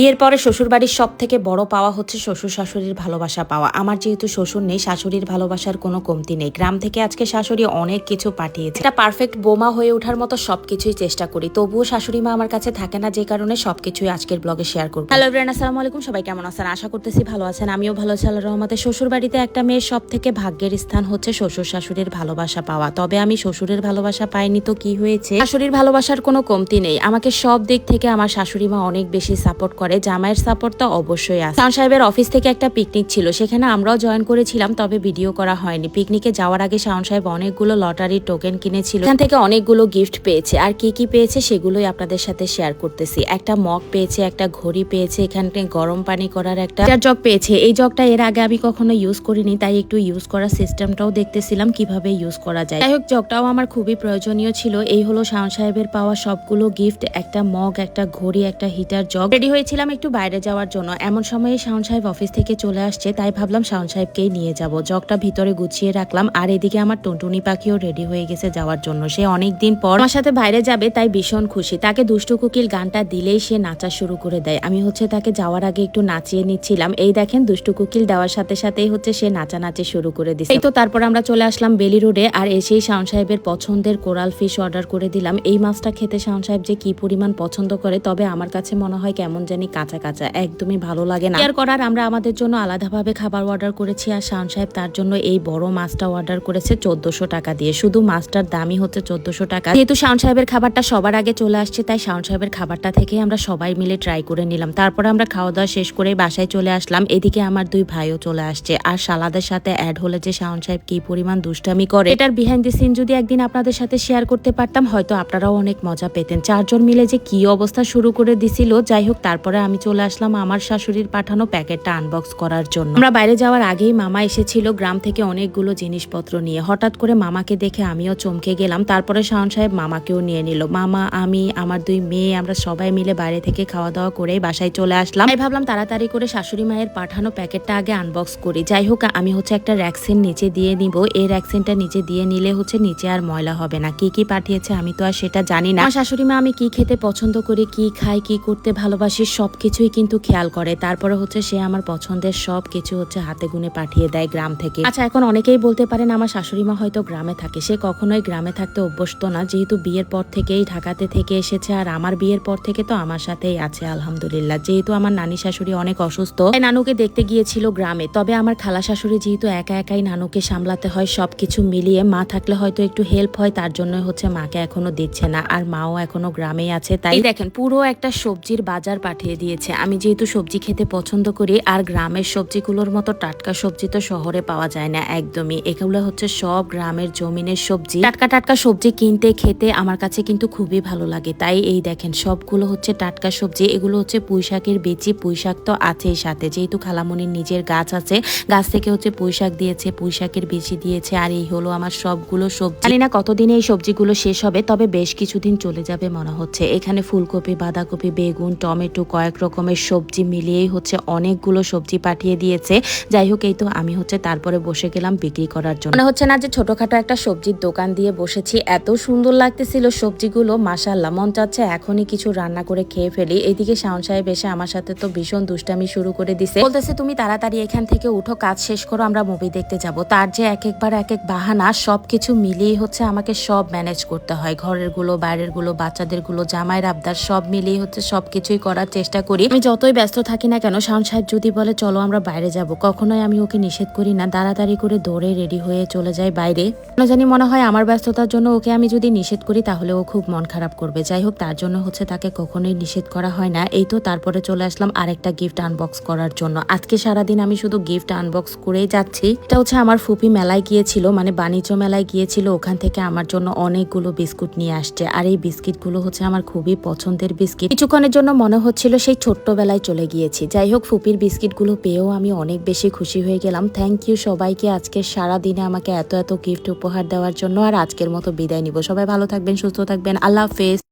বিয়ের পরে শ্বশুরবাড়ির সব থেকে বড় পাওয়া হচ্ছে শ্বশুর শাশুড়ির ভালোবাসা পাওয়া। আমার যেহেতু শ্বশুর নেই, শাশুড়ির ভালোবাসার কোনো কমতি নেই। গ্রাম থেকে আজকে শাশুড়ি অনেক কিছু পাঠিয়েছে। এটা পারফেক্ট বোমা হয়ে ওঠার মতো সবকিছুই চেষ্টা করি। তবুও শাশুড়ি মা আমার কাছে থাকে না, যে কারণে সবকিছুই আজকের ব্লগে শেয়ার করব। হ্যালো ব্রেন আসসালামু আলাইকুম। সবাই কেমন আছেন? আশা করতেছি ভালো আছেন। আমিও ভালো আছি আল্লাহ রহমতে। শ্বশুর বাড়িতে একটা মেয়ের সব থেকে ভাগ্যের স্থান হচ্ছে শ্বশুর শাশুড়ির ভালোবাসা পাওয়া। তবে আমি শ্বশুরের ভালোবাসা পাইনি তো কি হয়েছে? শাশুড়ির ভালোবাসার কোনো কমতি নেই। আমাকে সব দিক থেকে আমার শাশুড়ি মা অনেক বেশি সাপোর্ট করে। জামাইয়ের সাপোর্ট তো অবশ্যই আছে। শান সাহেবের অফিস থেকে একটা পিকনিক ছিল, সেখানে আমরাও জয়েন করেছিলাম, তবে ভিডিও করা হয়নি। পিকনিকে যাওয়ার আগে শাওন সাহেব অনেকগুলো লটারির টোকেন কিনেছিল। এখান থেকে অনেকগুলো গিফট পেয়েছে। আর কি কি পেয়েছে সেগুলোই আপনাদের সাথে শেয়ার করতেছি। একটা মগ পেয়েছে, একটা ঘড়ি পেয়েছে, এখানে গরম পানি করার একটা জগ পেয়েছে। এই জগটা এর আগে আমি কখনো ইউজ করিনি, তাই একটু ইউজ করার সিস্টেমটাও দেখতেছিলাম, কীভাবে ইউজ করা যায়। যাই হোক, জগটাও আমার খুবই প্রয়োজনীয় ছিল। এই হলো শাওন সাহেবের পাওয়া সবগুলো গিফট একটা মগ, একটা ঘড়ি, একটা হিটার জগ। রেডি হয়েছিলাম একটু বাইরে যাওয়ার জন্য। এমন সময়ে শাওন সাহেব অফিস থেকে চলে আসছে, তাই ভাবলাম শাওন সাহেবকেই নিয়ে যাব। জগটা ভিতরে গুছিয়ে রাখলাম, আর এদিকে আমার টুনটুনি পাখিও রেডি হয়ে গেছে যাওয়ার জন্য। সে অনেক দিন পর আমার সাথে বাইরে যাবে, তাই ভীষণ খুশি। তাকে দুষ্টু কুকিল গানটা দিলেই সে নাচা শুরু করে দেয়। আমি হচ্ছে তাকে যাওয়ার আগে একটু নাচিয়ে নিচ্ছিলাম। এই দেখেন, দুষ্টু কুকিল দেওয়ার সাথে সাথেই হচ্ছে সে নাচা নাচানাচি শুরু করে দিচ্ছে এই তো তারপর আমরা চলে আসলাম বেলি রোডে, আর এসেই শাওন সাহেবের পছন্দের কোরাল ফিশ অর্ডার করে দিলাম। এই মাছটা খেতে শাওন সাহেব যে কি পরিমাণ পছন্দ করে, তবে আমার কাছে মনে হয় কেমন জানি কাঁচা কাঁচা, একদমই ভালো লাগে না। কেয়ার করার আমরা আমাদের জন্য আলাদাভাবে খাবার অর্ডার করেছি আর শাওন সাহেব তার জন্য এই বড় মাছটা অর্ডার করেছে চোদ্দশো টাকা দিয়ে। শুধু মাছটার দামই হচ্ছে চোদ্দশো টাকা। যেহেতু শাওন সাহেবের খাবারটা সবার আগে চলে আসছে, তাই শাওন সাহেবের খাবারটা থেকেই আমরা সবাই মিলে ট্রাই করে নিলাম। তারপরে আমরা খাওয়া দাওয়া শেষ করে বাসায় চলে আসলাম। এদিকে আমার দুই ভাইও চলে আসছে। আর সালাদের সাথে অ্যাড হলে যে শাওন সাহেব কি পরিমাণ দুষ্টামি করে। এটার বিহাইন্ড দি সিন যদি একদিন আপনাদের সাথে শেয়ার করতে পারতাম, হয়তো আপনারাও অনেক মজা পেতেন। চারজন মিলে যে কি অবস্থা শুরু করে দিছিল, যাই হোক, তারপরে আমি চলে আসলাম আমার শাশুড়ির পাঠানো প্যাকেটটা আনবক্স করার জন্য। আমরা বাইরে যাওয়ার আগেই মামা এসেছিল গ্রাম থেকে অনেকগুলো জিনিসপত্র নিয়ে। হঠাৎ করে মামাকে দেখে আমিও চমকে গেলাম। তারপরে শাওন সাহেব মামাকেও নিয়ে নিল। মামা, আমি, আমার দুই মেয়ে, আমরা সবাই মিলে বাইরে থেকে খাওয়া দাওয়া করে বাসায় চলে আসলাম। আমি ভাবলাম তাড়াতাড়ি করে শাশুড়ি মায়ের পাঠানো প্যাকেটটা আগে আনবক্স করি। যাই হোক, আমি হচ্ছে একটা র্যাক্সিন নিচে দিয়ে নিব। এই র্যাক্সিনটা নিচে দিয়ে নিলে হচ্ছে নিচে আর ময়লা হবে না। কি কি পাঠিয়েছে আমি তো আর সেটা জানি না। শাশুড়ি মা আমি কি খেতে পছন্দ করি, কি খাই, কি করতে ভালোবাসি সবকিছুই কিন্তু খেয়াল করে। তারপরে হচ্ছে সে আমার পছন্দের সব কিছু হচ্ছে হাতে গুনে পাঠিয়ে দেয় গ্রাম থেকে। আচ্ছা এখন অনেকেই বলতে পারেন আমার শাশুড়ি মা হয়তো গ্রামে থাকে। সে কখনোই গ্রামে থাকতে অভ্যস্ত না। যেহেতু বিয়ের পর থেকেই ঢাকাতে থেকে এসেছে আর আমার বিয়ের পর থেকে তো আমার সাথেই আছে আলহামদুলিল্লাহ। যেহেতু আমার নানি শাশুড়ি অনেক অসুস্থ তাই নানুকে দেখতে গিয়েছিল গ্রামে। তবে আমার খালা শাশুড়ি যেহেতু একা একাই নানুকে সামলাতে হয় সবকিছু মিলিয়ে মা থাকলে হয়তো একটু হেল্প হয় তার জন্য হচ্ছে মাকে এখনও দিচ্ছে না। আর মাও এখনও গ্রামেই আছে তাই দেখেন পুরো একটা সবজির বাজার পাঠিয়ে দিয়েছে। আমি যেহেতু সবজি খেতে পছন্দ করি, আর গ্রামের সবজিগুলোর মতো টাটকা সবজি তো শহরে পাওয়া যায় না একদমই। এগুলো হচ্ছে সব গ্রামের জমিনের সবজি। টাটকা টাটকা সবজি কিনতে, খেতে আমার কাছে কিন্তু খুবই ভালো লাগে। তাই এই দেখেন, সবগুলো হচ্ছে টাটকা সবজি। এগুলো হচ্ছে পুঁইশাকের বেচি। পুঁইশাক তো আছেই সাথে। যেহেতু খালামনির নিজের গাছ আছে, গাছ থেকে হচ্ছে পুঁইশাক দিয়েছে, পুঁইশাকের বেচি দিয়েছে, আর এই হলো আমার সবগুলো সবজি। জানি না কতদিনে এই সবজিগুলো শেষ হবে, তবে বেশ কিছুদিন চলে যাবে মনে হচ্ছে। এখানে ফুলকপি, বাঁধাকপি, বেগুন, টমেটো কয়েক রকমের সবজি মিলিয়েই হচ্ছে অনেকগুলো সবজি পাঠিয়ে দিয়েছে। যাই হোক, এই তো আমি হচ্ছে তারপরে বসে গেলাম বিক্রি করার জন্য। মনে হচ্ছে না যে ছোটখাটো একটা সবজির দোকান দিয়ে বসেছি। এত সুন্দর লাগতেছিল সবজিগুলো মাসাল্লাহ মন চাচ্ছে এখনই কিছু রান্না করে খেয়ে ফেলি। এইদিকে শাওন সাহেব এসে আমার সাথে তো ভীষণ দুষ্টামি শুরু করে দিছে। বলতেছে, তুমি তাড়াতাড়ি এখান থেকে উঠো, কাজ শেষ করো, আমরা মুভি দেখতে যাব। তার যে এক একবার এক এক বাহানা, সবকিছু মিলিয়ে হচ্ছে আমাকে সব ম্যানেজ করতে হয়। ঘরেরগুলো বাইরেরগুলো বাচ্চাদেরগুলো জামাইয়ের আবদার সব মিলিয়ে হচ্ছে সবকিছুই করার চেষ্টা করি। আমি যতই ব্যস্ত থাকি না কেন, শাওন সাহেব যদি বলে, চলো আমরা বাইরে যাব, কখনোই আমি ওকে নিষেধ করি না। তাড়াতাড়ি করে দৌড়ে রেডি হয়ে চলে যাই বাইরে। কেন জানি মনে হয় আমার ব্যস্ততার জন্য ওকে আমি যদি নিষেধ করি, তাহলে ও খুব মন খারাপ করবে। যাই হোক, তার জন্য হচ্ছে তাকে কখনোই নিষেধ করা হয় না। এই তো তারপরে চলে আসলাম আরেকটা গিফট আনবক্স করার জন্য। আজকে সারাদিন আমি শুধু গিফট আনবক্স করেই যাচ্ছি। এটা হচ্ছে আমার ফুপি মেলায় গিয়েছিল মানে বাণিজ্য মেলায় গিয়েছিল। ওখান থেকে আমার জন্য অনেকগুলো বিস্কুট নিয়ে আসছে। আর এই বিস্কিটগুলো হচ্ছে আমার খুবই পছন্দের বিস্কিট। কিছুক্ষণের জন্য মনে হচ্ছিল সেই ছোট্টবেলায় চলে গিয়েছি। যাই হোক, ফুপির বিস্কিটগুলো পেয়েও আমি অনেক বেশি খুশি হয়ে গেলাম। থ্যাংক ইউ সবাইকে আজকে সারা দিনে আমাকে এত এত গিফট উপহার দেওয়ার জন্য, আর আজকের মতো বিদায় নিব। সবাই ভালো থাকবেন, সুস্থ থাকবেন। আল্লাহ হাফেজ।